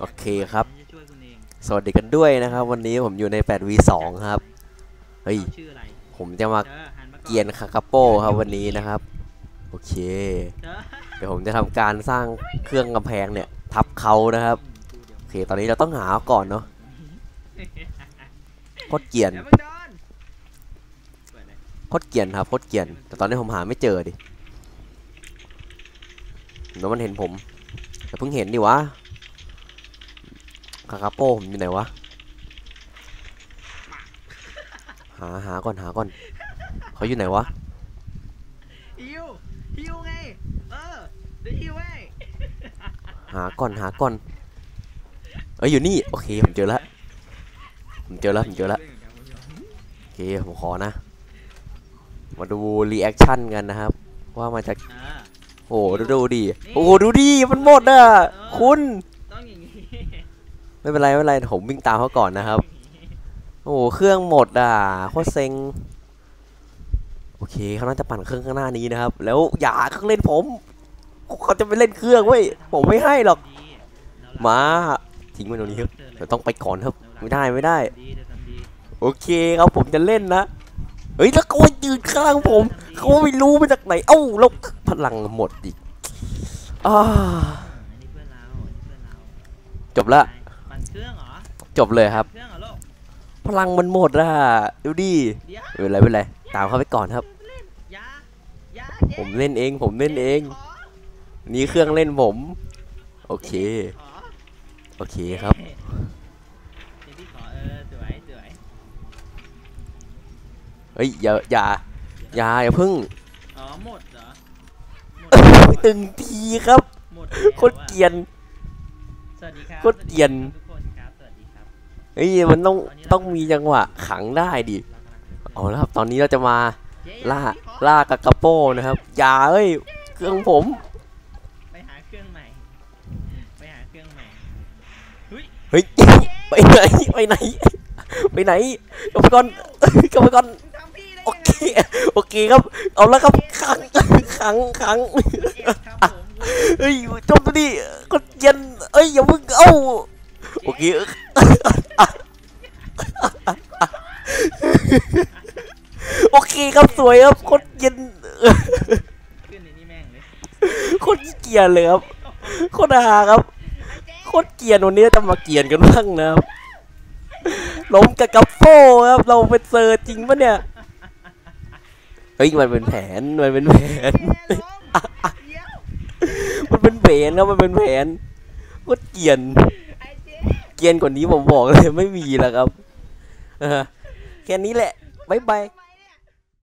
โอเคครับผมจะช่วยคุณเองสวัสดีกันด้วยนะครับ วันนี้ผมอยู่ใน 8v2 ครับ เฮ้ย ชื่ออะไรผมจะมาเธอหันมาก่อนเกียนคากาโป้ครับวันนี้นะครับ โอเค เธอเดี๋ยวผมจะทำการสร้างเครื่องกำแพงเนี่ย ทับเขานะครับโอเค ตอนนี้เราต้องหาก่อนเนาะโคตรเกรียนเดี๋ยวมึงโดนเปิดเลยโคตรเกรียนครับโคตรเกรียน แต่ตอนนี้ผมหาไม่เจอดิเดี๋ยวมันเห็นผมแต่เพิ่งเห็นดิวะ คากาโป้ผมอยู่ไหนวะ หาหาก่อนหาก่อนเขาอยู่ไหนวะฮิวฮิวไง เออเดี๋ยวฮิวไว้หาก่อนหาก่อน เอ้ยอยู่นี่ โอเคผมเจอแล้วผมเจอแล้วผมเจอแล้วโอเคผมขอนะ มาดูรีแอคชั่นกันนะครับ ว่ามันจะอ่าโอ้ดูดูดิโอ้ดูดิมันหมดอะ คุณต้องอย่างนี้ ไม่เป็นไรไม่เป็นไรผมวิ่งตามเขาก่อนนะครับ โอ้โหเครื่องหมดอะโคตรเซ็งโอเคเขาน่าจะปั่นเครื่องข้างหน้านี้นะครับ แล้วอย่าเครื่องเล่นผมเขาจะไปเล่นเครื่องเว้ยผมไม่ให้หรอกมาทิ้งไว้ตรงนี้ครับเดี๋ยวต้องไปก่อนครับ ไม่ได้ไม่ได้ โอเคครับผมจะเล่นนะเฮ้ยแล้วก็ยืนข้างผมเขาไม่รู้มาจากไหนเอ้าแล้วพลังหมดอีกอ่าอันนี้เพื่อนเราอันนี้เพื่อนเราจบละ จบเลยครับเครื่องเหรอลูกพลังมันหมดอะดูดิเดี๋ยวไม่เป็นไรไม่เป็นไรตามเขาไปก่อนครับอยาอยาผมเล่นเอง ผมเล่นเองขอนี่เครื่องเล่นผม โอเคขอโอเคครับเดี๋ยวพี่ขอเออสวยสวยเฮ้ยอย่าอย่าอย่าอย่าพึ่งอ๋อหมดเหรอหมดตึงทีครับหมดโคตรเกรียนสวัสดีครับโคตรเกรียน เฮ้ยมันต้องต้องมีจังหวะขังได้ดิเรากำลังเอาละครับตอนนี้เราจะมาเย้ล่าพี่ขอล่ากากาโป้นะครับอย่าเอ้ยเครื่องผมไปหาเครื่องใหม่ไปหาเครื่องใหม่เฮ้ยเฮ้ยไปไหนไปไหนไปไหนกลับไปก่อนกลับไปก่อนมึงทำพี่ได้โอยังเคโอเคครับ เอาแล้วครับขังขังขังไงครับผมเฮ้ยจบตัวดิก็เย็นเอ้ยอย่าเพิ่งเอ้า โอเคโอเคครับสวยครับโคตรเย็นขึ้นในนี่แม่งเลยโคตรเกียนเลยครับโคตรฮาครับโคตรเกียนวันนี้จะมาเกียนกันบ้างนะครับล้มกับกัฟโฟครับ เราเป็นเซอร์จริงปะเนี่ยเฮ้ยมันเป็นแผนมันเป็นแผนมันเป็นแผนครับมันเป็นแผนโคตรเกียนไอ้ เกียนกว่านี้ผมบอกเลยไม่มีแล้วครับแค่นี้แหละ บ๊ายบาย